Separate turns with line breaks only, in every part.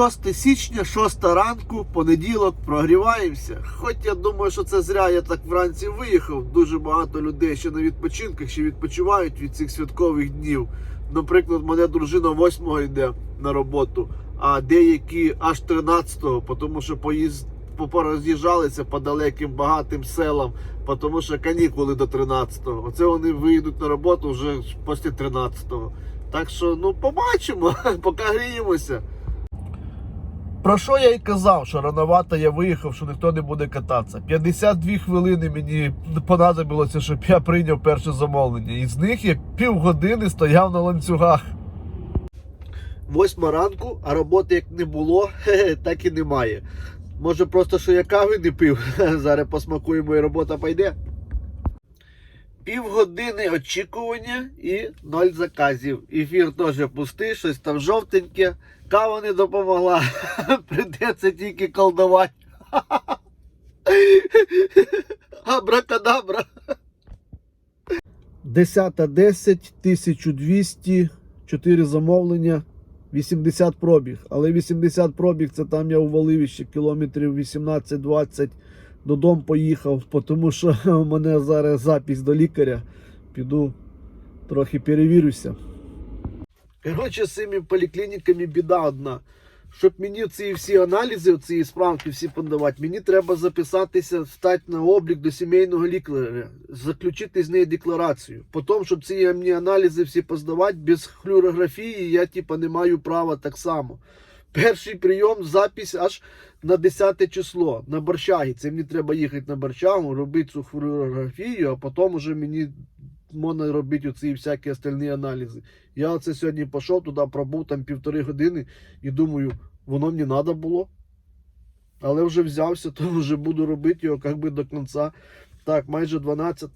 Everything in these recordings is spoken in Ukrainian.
6 січня, 6 ранку, понеділок, прогріваємося. Хоч я думаю, що це зря я так вранці виїхав. Дуже багато людей ще на відпочинках, ще відпочивають від цих святкових днів. Наприклад, мене дружина 8 йде на роботу, а деякі аж 13-го, тому що поїзд пороз'їжджалися по далеким багатим селам, тому що канікули до 13-го. Оце вони виїдуть на роботу вже після 13-го. Так що, ну, побачимо, поки гріємося. Про що я й казав, що рановато я виїхав, що ніхто не буде кататися. 52 хвилини мені понадобилося, щоб я прийняв перше замовлення. І з них я півгодини стояв на ланцюгах. Восьма ранку, а роботи як не було, так і немає. Може просто що я кави не пив. Зараз посмакуємо і робота пойде. Півгодини очікування і ноль заказів. Ефір теж пустий, щось там жовтеньке. Кава не допомогла. Придеться тільки колдувати. Абракадабра. 10.10, 1200, 4 замовлення, 80 пробіг. Але 80 пробіг це там я увалив ще кілометрів 18-20 додому поїхав, тому що у мене зараз запись до лікаря. Піду трохи перевірюся. Коротше, з цими поліклініками біда одна. Щоб мені ці всі аналізи, ці справки всі подавати, мені треба записатися, стати на облік до сімейного лікаря, заключити з нею декларацію. Потім, щоб ці мені аналізи всі поздавати, без флюорографії я типа не маю права так само. Перший прийом, запись аж на 10 число на Борщагі. Це мені треба їхати на Борщагу, робити цю флюорографію, а потім уже мені можна робити оці всякі остальні аналізи. Я оце сьогодні пішов туди, пробув там півтори години і думаю, воно мені треба було. Але вже взявся, то вже буду робити його як би до кінця. Так, майже 12.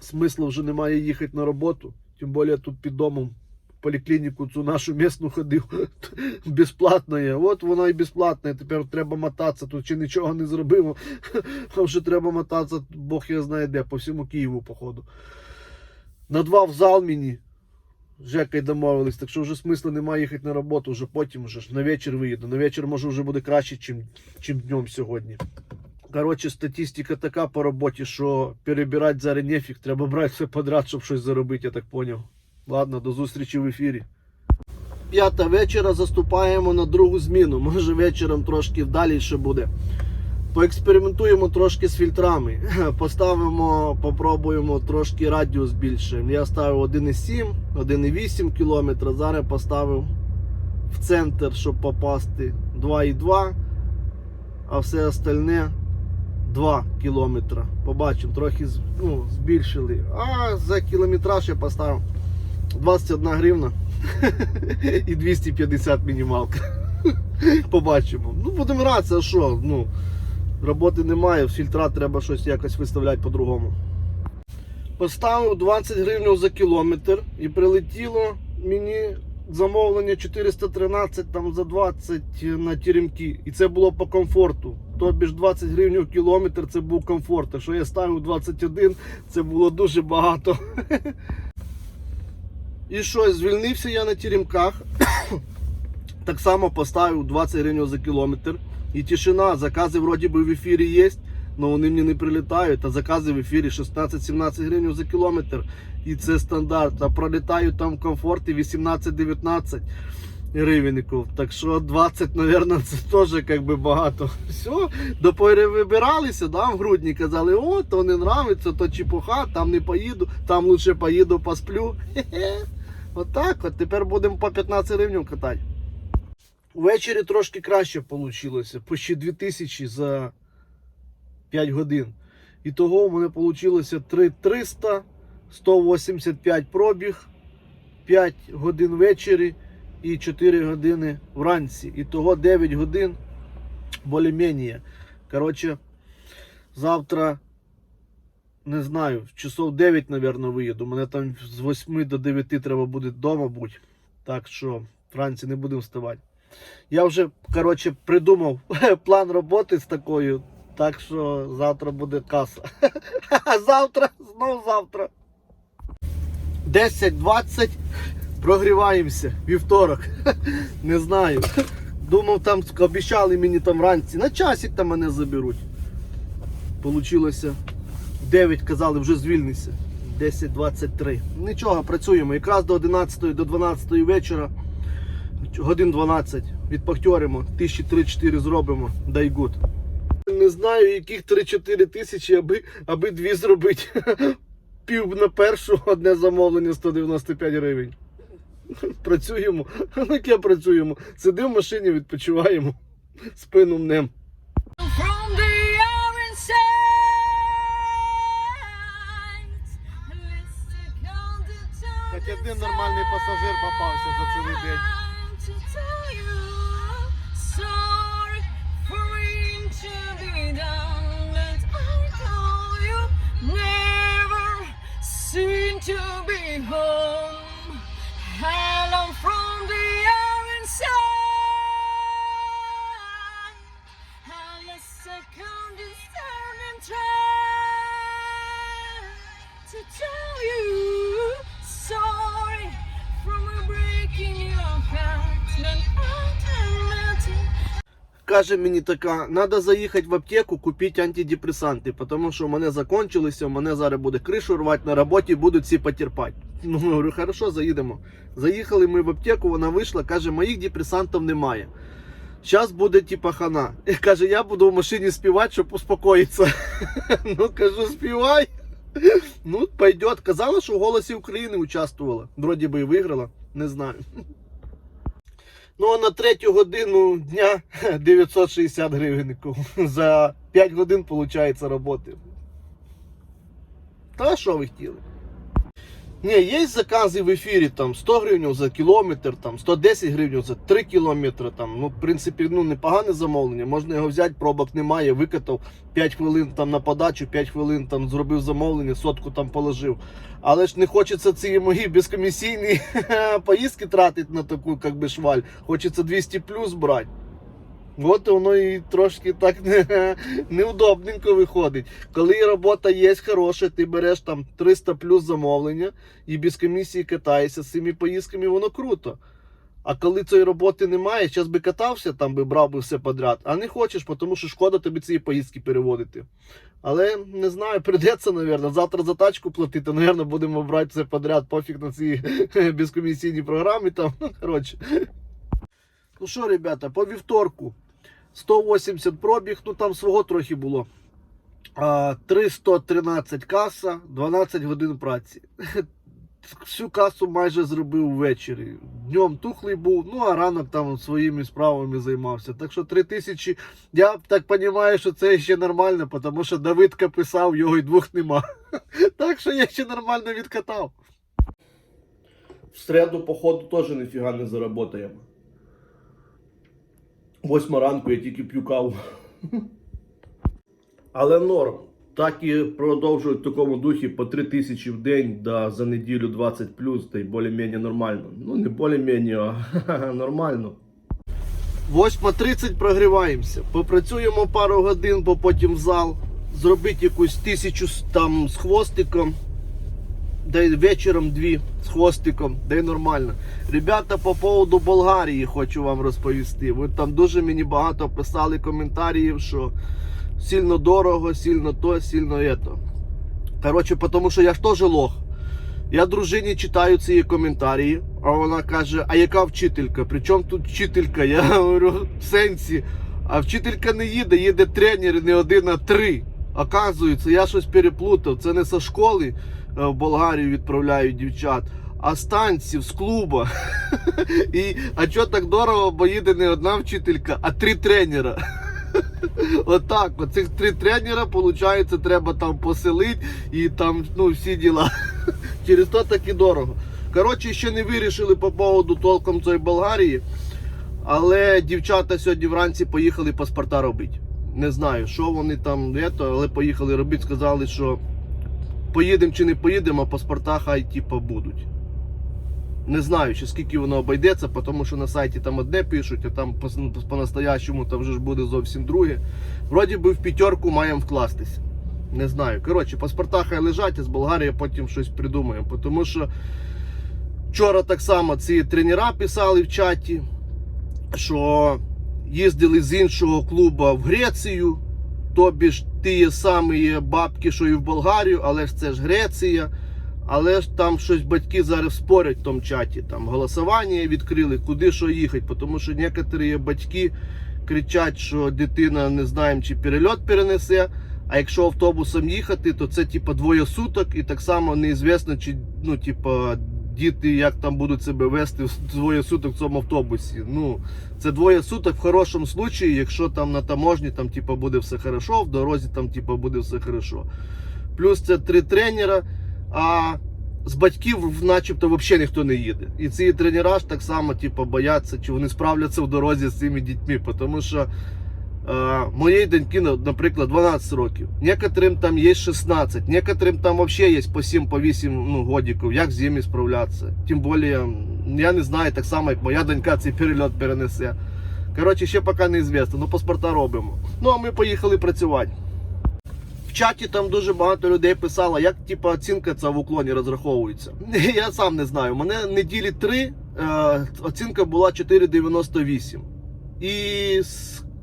Смислу вже немає їхати на роботу. Тим більше тут під домом поліклініку цю нашу місну ходив. Безплатно є. От вона і безплатна. Тепер треба мотатися. Тут ще нічого не зробив. А вже треба мотатися, Бог я знає де, по всьому Києву, походу. На два в зал мені. Жека й домовились, так що вже смисла немає їхати на роботу, вже потім вже ж на вечір виїду. На вечір може вже буде краще, чим, чим днем сьогодні. Коротше, статистика така по роботі, що перебирати зараз нефіг, треба брати все подряд, щоб щось заробити, я так поняв. Ладно, до зустрічі в ефірі. П'ята вечора заступаємо на другу зміну. Може вечором трошки вдалі ще буде. Поекспериментуємо трошки з фільтрами. Поставимо, попробуємо трошки радіус більше. Я ставив 1,7, 1,8 км. Зараз поставив в центр, щоб попасти 2,2, а все остальне 2 км. Побачимо, трохи ну, збільшили. А за кілометраж я поставив 21 гривна і 250 мінімалка. Побачимо. Ну, будемо гратися, а що? Ну, роботи немає, фільтра треба щось якось виставляти по-другому. Поставив 20 гривень за кілометр і прилетіло мені замовлення 413 там за 20 на теремки. І це було по комфорту. Тобі ж 20 гривень в кілометр це був комфорт. А що я ставив 21, це було дуже багато. І що, звільнився я на теремках. Так само поставив 20 гривень за кілометр. І тишина, закази вроді би в ефірі є, але вони мені не прилітають. А закази в ефірі 16-17 гривень за кілометр. І це стандарт. А пролітають там в комфорті 18-19 гривенників. Так що 20, мабуть, це теж як би багато. Все, доперевибиралися, да, в грудні казали, о, то не нравиться, то чепуха, там не поїду, там лучше поїду, посплю. Хе-хе. Отак от, тепер будемо по 15 гривень катати. Ввечері трошки краще вийшло. Почти 2000 за 5 годин. І того у мене вийшло 3300, 185 пробіг, 5 годин ввечері і 4 години вранці. І того 9 годин більш-менш. Коротше, завтра не знаю, часов 9, мабуть, виїду. Мене там з 8 до 9 треба буде вдома бути. Так що вранці не будемо вставати. Я вже, коротше, придумав план роботи з такою. Так що завтра буде каса. завтра, знов завтра. 10-20. Прогріваємося. Вівторок. Не знаю. Думав, там обіцяли мені там вранці. На часик там мене заберуть. Получилося 9, казали, вже звільнися. 10.23. Нічого, працюємо. Якраз до 11 до 12 вечора. Годин 12. Відпахтьоримо. Тисячі 3-4 зробимо. Дай гуд. Не знаю, яких 3-4 тисячі, аби, аби дві зробити. Пів на першу, одне замовлення 195 гривень. Працюємо. Ну, яке працюємо? Сидимо в машині, відпочиваємо. Спину мнем. один нормальний пасажир попався за цілий день.
To be home.
Каже мені така, треба заїхати в аптеку, купити антидепресанти, тому що у мене закончилися, у мене зараз буде кришу рвати на роботі, будуть всі потерпати. Ну, я говорю, хорошо, заїдемо. Заїхали ми в аптеку, вона вийшла, каже, моїх депресантів немає. Зараз буде типа хана. І каже, я буду в машині співати, щоб успокоїтися. Ну, кажу, співай. Ну, пойдет. Казала, що в голосі України участвувала. Вроді би і виграла, не знаю. Ну, а на третю годину дня 960 гривень за 5 годин, виходить, роботи. Та що ви хотіли? Ні, є закази в ефірі там 100 гривень за кілометр, там 110 гривень за 3 кілометри. Там, ну, в принципі, ну, непогане замовлення. Можна його взяти, пробок немає, викатав 5 хвилин там на подачу, 5 хвилин там зробив замовлення, сотку там положив. Але ж не хочеться ці мої безкомісійні поїздки тратити на таку как би, шваль. Хочеться 200 плюс брати. От воно і трошки так не, неудобненько виходить. Коли робота є хороша, ти береш там 300 плюс замовлення і без комісії катаєшся з цими поїздками, воно круто. А коли цієї роботи немає, зараз би катався, там би брав би все подряд, а не хочеш, тому що шкода тобі ці поїздки переводити. Але не знаю, прийдеться, мабуть. Завтра за тачку платити, мабуть, будемо брати все подряд, пофіг на ці безкомісійні програми. Там, ну, коротше. Ну що, ребята, по вівторку 180 пробіг, ну там свого трохи було. 313 каса, 12 годин праці. Всю касу майже зробив ввечері. Днем тухлий був, ну а ранок там своїми справами займався. Так що 3000, я так розумію, що це ще нормально, тому що Давидка писав, його і двох нема. Так що я ще нормально відкатав. В середу, походу, теж ніфіга не заработаємо. Восьма ранку я тільки п'ю каву. Але норм. Так і продовжують в такому духі по 3 тисячі в день, да за неділю 20 плюс, та й більш-менш нормально. Ну не більш-менш, а нормально. 8.30 прогріваємося. Попрацюємо пару годин, бо потім в зал. Зробити якусь тисячу там з хвостиком. Да й вечором дві з хвостиком, да й нормально. Ребята, по поводу Болгарії хочу вам розповісти. Ви там дуже мені багато писали коментарів, що сильно дорого, сильно то, сильно ето. Коротше, тому що я ж теж лох. Я дружині читаю ці коментарі, а вона каже: а яка вчителька? Причому тут вчителька? Я говорю, в сенсі. А вчителька не їде, їде тренер не один, а три. Оказується, я щось переплутав. Це не зі школи в Болгарію відправляють дівчат, а з танців, з клуба. І, а чого так дорого, бо їде не одна вчителька, а три тренера. Отак, оцих три тренера, виходить, треба там поселити і там ну, всі діла. Через то так і дорого. Коротше, ще не вирішили по поводу толком цієї Болгарії. Але дівчата сьогодні вранці поїхали паспорта робити. Не знаю, що вони там, але поїхали робити. Сказали, що поїдемо чи не поїдемо, а паспорта хай типа будуть. Не знаю, ще скільки воно обійдеться, тому що на сайті там одне пишуть, а там по- по-настоящему там вже ж буде зовсім друге. Вроді би в п'ятерку маємо вкластися. Не знаю. Коротше, паспорта хай лежать, а з Болгарії потім щось придумаємо. Тому що вчора так само ці тренера писали в чаті, що їздили з іншого клубу в Грецію. Тобі ж ті самі бабки, що і в Болгарію, але ж це ж Греція. Але ж там щось батьки зараз спорять в тому чаті. Там голосування відкрили, куди що їхати. Тому що некоторі батьки кричать, що дитина не знаємо, чи перельот перенесе. А якщо автобусом їхати, то це типа двоє суток, і так само неізвісно, чи ну, типа, діти як там будуть себе вести двоє суток в цьому автобусі. Ну, це двоє суток в хорошому случаї, якщо там на таможні там, типа, буде все хорошо, в дорозі там типа, буде все хорошо. Плюс це три тренера, а з батьків начебто взагалі ніхто не їде. І ці тренера ж так само типа, бояться, чи вони справляться в дорозі з цими дітьми. Тому що моєї доньки, наприклад, 12 років. Некоторим там є 16, некоторим там взагалі є по 7 по 8 ну, годиків. Як з ними справлятися? Тим більше, я не знаю, так само, як моя донька цей перельот перенесе. Коротше, ще поки не звісно, ну паспорта робимо. Ну а ми поїхали працювати. В чаті там дуже багато людей писало, як типу, оцінка ця в уклоні розраховується. Я сам не знаю. У мене неділі 3 е, оцінка була 4,98. І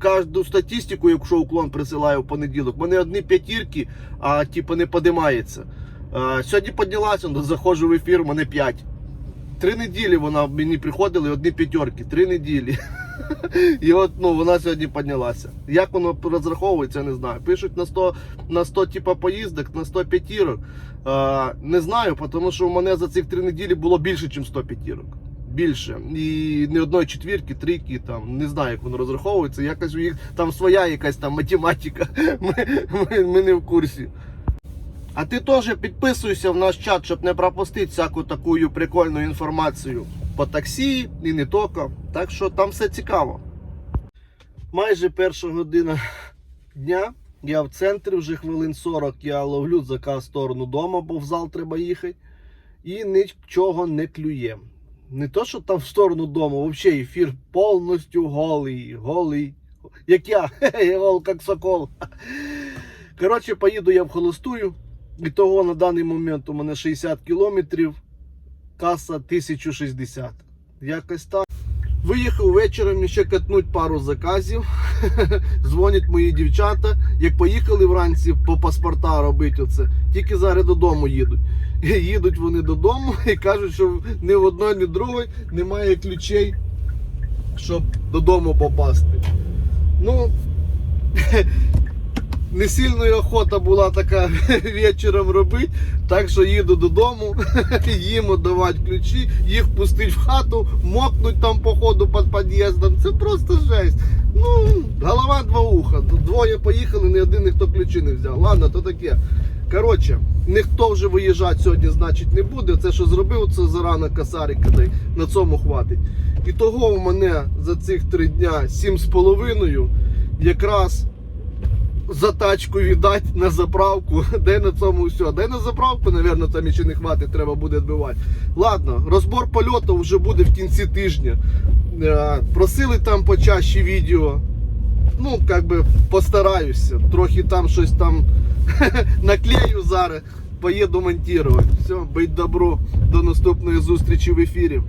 кожну статистику, якщо уклон присилаю в понеділок, в мене одні п'ятірки, а типу не подимається. Сьогодні піднялася, ну, заходжу в ефір, в мене 5. Три неділі вона мені приходила, одні п'ятерки. Три неділі. І от ну, вона сьогодні піднялася. Як воно розраховується, не знаю. Пишуть на 100, на 100 типа, поїздок, на 100 п'ятірок. Не знаю, тому що у мене за цих три неділі було більше, ніж 100 п'ятірок. Більше. І не одної четвірки, трійки, там, не знаю, як воно розраховується. Якось у їх там своя якась там математика. Ми, ми, ми не в курсі. А ти теж підписуйся в наш чат, щоб не пропустити всяку таку прикольну інформацію по таксі і не тільки. Так що там все цікаво. Майже перша година дня. Я в центрі вже хвилин 40 я ловлю заказ в сторону дому, бо в зал треба їхати. І нічого не клює. Не то, що там в сторону дому, взагалі ефір повністю голий, голий. Як я, я гол, як сокол. Коротше, поїду я в холостую. І того на даний момент у мене 60 кілометрів, каса 1060. Якось так. Виїхав вечором ще катнуть пару заказів. Дзвонять мої дівчата. Як поїхали вранці по паспорта робити оце, тільки зараз додому їдуть. Їдуть вони додому і кажуть, що ні в одної, ні в другої немає ключей, щоб додому попасти. Ну, не сильно охота була така вечором робити, так що їду додому, їм давати ключі, їх пустить в хату, мокнуть там по ходу під під'їздом. Це просто жесть. Ну, голова два уха. Двоє поїхали, ні один ніхто ключі не взяв. Ладно, то таке. Коротше, ніхто вже виїжджати сьогодні, значить, не буде. Це що зробив, це зарано косарика, на цьому хватить. І того у мене за цих три дня сім з половиною якраз за тачку віддати на заправку, де на цьому все. Де на заправку, напевно, там ще не хватить, треба буде відбивати. Ладно, розбор польоту вже буде в кінці тижня. Е, Просили там почаще відео. Ну, як би постараюся. Трохи там щось там наклею зараз. Поїду монтувати. Все, будь добро. До наступної зустрічі в ефірі.